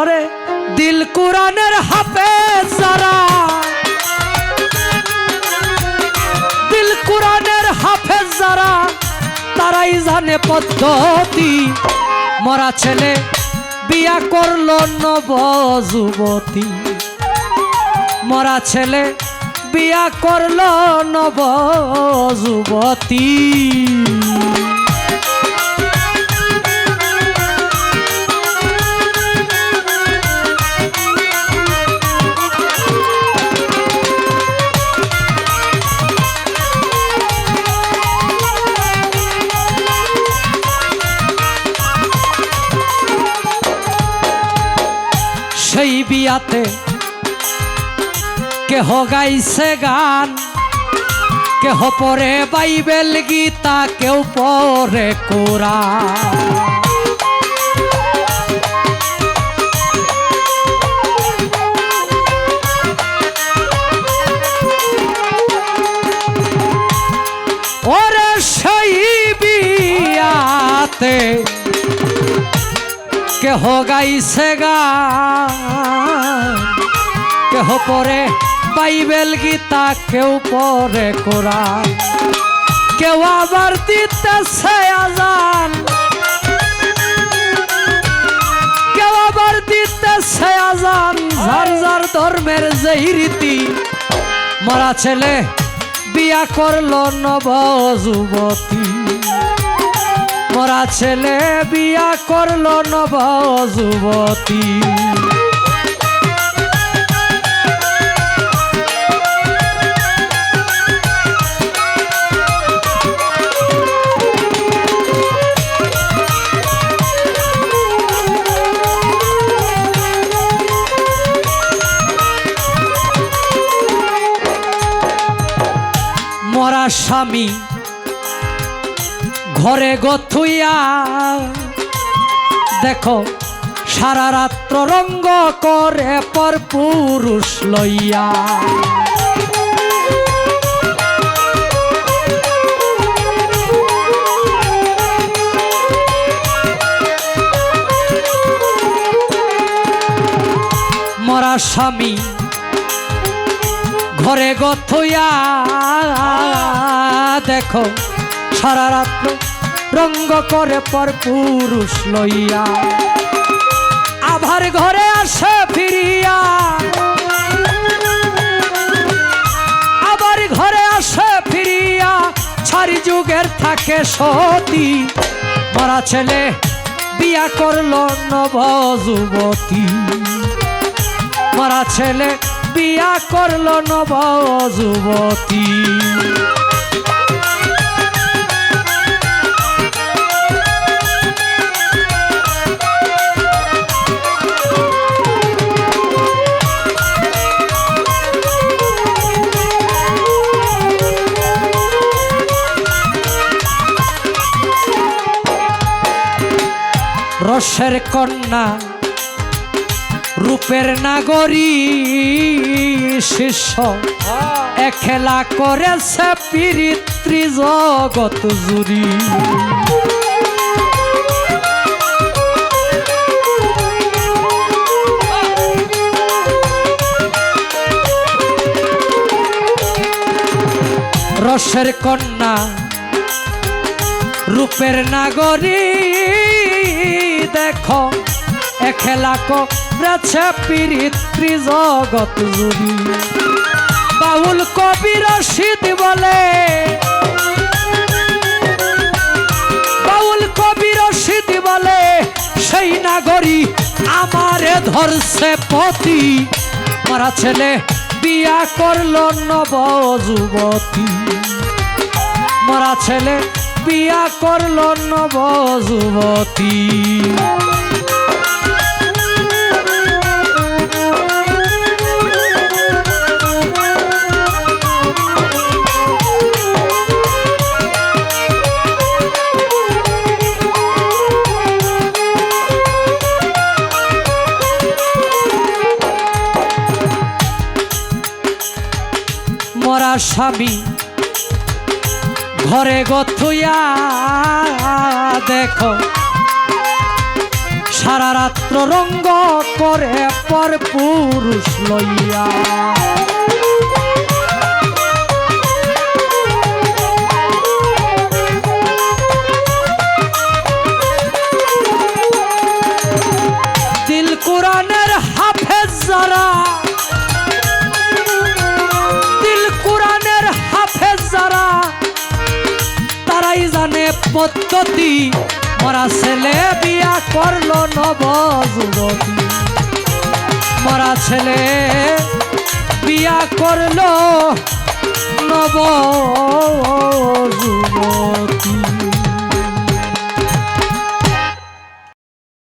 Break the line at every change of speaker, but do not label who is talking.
আরে দিল কোরআনের হাফে সারা দিল কোরআনের হাফে যারা, তারাই জানে পদ্ধতি। মরা ছেলে বিয়া করল নব যুবতী মরা ছেলে বিয়া করল নব যুবতী সেই বিয়াতে কেহ গাইছে গান কেহ পরে বাইবেল গীতা কেউ পরে কোরআন। কেহ গাইছে গান কেহ পরে বাইবেল গীতা, কেউ পরে কোরআন। কেউ আবার দিতেছে আজান। কেউ আবার দিতেছে আজান। যার যার ধর্মের যেই রীতি, মরা ছেলে বিয়া করল নব যুবতী। মরা ছেলে বিয়া করল নব যুবতী মরা স্বামী ঘরে গথুইয়া দেখো, সারা রাত্র রঙ্গ করে পর পুরুষ লইয়া। মরা স্বামী ঘরে গথইয়া দেখো, সারা রাত্র রঙ্গ করে পর পুরুষ লইয়া। আভার ঘরে আসে ফিরিয়া। আবার ঘরে আসে ফিরিয়া। ছাড়ি যুগের থাকে সতী। মরা ছেলে বিয়া করল নব যুবতী। মরা ছেলে বিয়া করল নব যুবতী। রসের কন্যা রূপের নাগরী শিষ্য। এখেলা করেছে পিরিত্রি জগত জুড়ি। রসের কন্যা রূপের নাগরী দেখো এখেলা করেছে পিরিত্রি জগত জুড়ি। বাউল কবি রশিদ বলে, বাউল কবি রশিদ বলে, সেই নাগরী আমারে ধরছে পতি। মারা ছেলে বিয়া করল নব যুবতী মরা ছেলে বিয়া করল নব যুবতী স্বামী ঘরে গথুয়া দেখো। সারা রাত্র রঙ্গ করে পর পুরুষ লইয়া। পদ্ধতি। মরা ছেলে বিয়া করল নব যুবতী মরা ছেলে বিয়া করল নব যুবতী